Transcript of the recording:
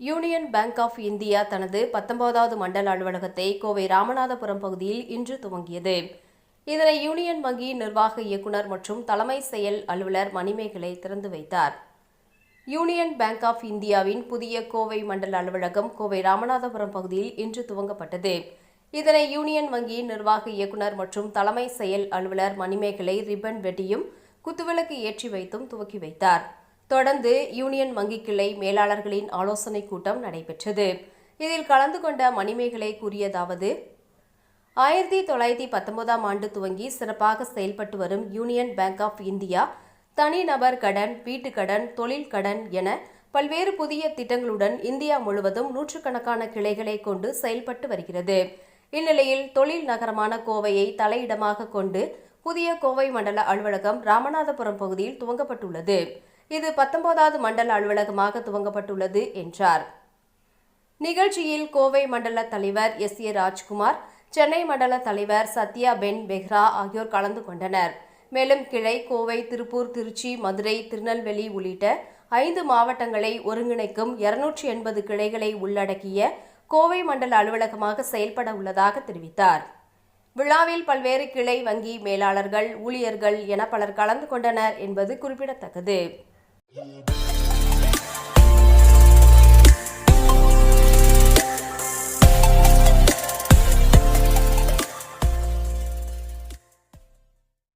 Union bank of India தனது பத்தொன்பதாவது மண்டல அலுவலகத்தை கோவை ராமநாதபுரம் பகுதியில் இன்று துவங்கியது. இதனை யூனியன் வங்கி நிர்வாக இயக்குனர் மற்றும் தலைமை செயல் அலுவலர் மணிமேகலை திறந்து வைத்தார். யூனியன் பேங்க் ஆஃப் இந்தியாவின் புதிய கோவை மண்டல அலுவலகம் கோவை ராமநாதபுரம் பகுதியில் இன்று துவங்கப்பட்டது. இதனை யூனியன் வங்கி நிர்வாக இயக்குனர் மற்றும் தலைமை செயல் அலுவலர் மணிமேகலை ரிப்பன் வெட்டியும் குத்துவிளக்கு ஏற்றி வைத்தும் துவக்கி வைத்தார். தொடர்ந்து யூனியன் வங்கி கிளை மேலாளர்களின் ஆலோசனைக் கூட்டம் நடைபெற்றது. இதில் கலந்து கொண்ட மணிமேகலை கூறியதாவது ஆயிரத்தி தொள்ளாயிரத்தி பத்தொன்பதாம் ஆண்டு துவங்கி சிறப்பாக செயல்பட்டு வரும் யூனியன் பேங்க் ஆஃப் இந்தியா தனிநபர் கடன் வீட்டு கடன் தொழில் கடன் என பல்வேறு புதிய திட்டங்களுடன் இந்தியா முழுவதும் நூற்றுக்கணக்கான கிளைகளை கொண்டு செயல்பட்டு வருகிறது. இந்நிலையில் தொழில் நகரமான கோவையை தலையிடமாக கொண்டு புதிய கோவை மண்டல அலுவலகம் ராமநாதபுரம் பகுதியில் துவங்கப்பட்டுள்ளது. இது பத்தொன்பதாவது மண்டல அலுவலகமாக துவங்கப்பட்டுள்ளது என்றார். நிகழ்ச்சியில் கோவை மண்டல தலைவர் எஸ். ஏ. ராஜ்குமார் சென்னை மண்டல தலைவர் சத்யா பென் பெஹ்ரா ஆகியோர் கலந்து கொண்டனர். மேலும் கிளை கோவை திருப்பூர் திருச்சி மதுரை திருநெல்வேலி உள்ளிட்ட ஐந்து மாவட்டங்களை ஒருங்கிணைக்கும் இருநூற்றி எண்பது கிளைகளை உள்ளடக்கிய கோவை மண்டல அலுவலகமாக செயல்பட உள்ளதாக தெரிவித்தார். விழாவில் பல்வேறு கிளை வங்கி மேலாளர்கள் ஊழியர்கள் என பலர் கலந்து கொண்டனர் என்பது குறிப்பிடத்தக்கது. Yeah.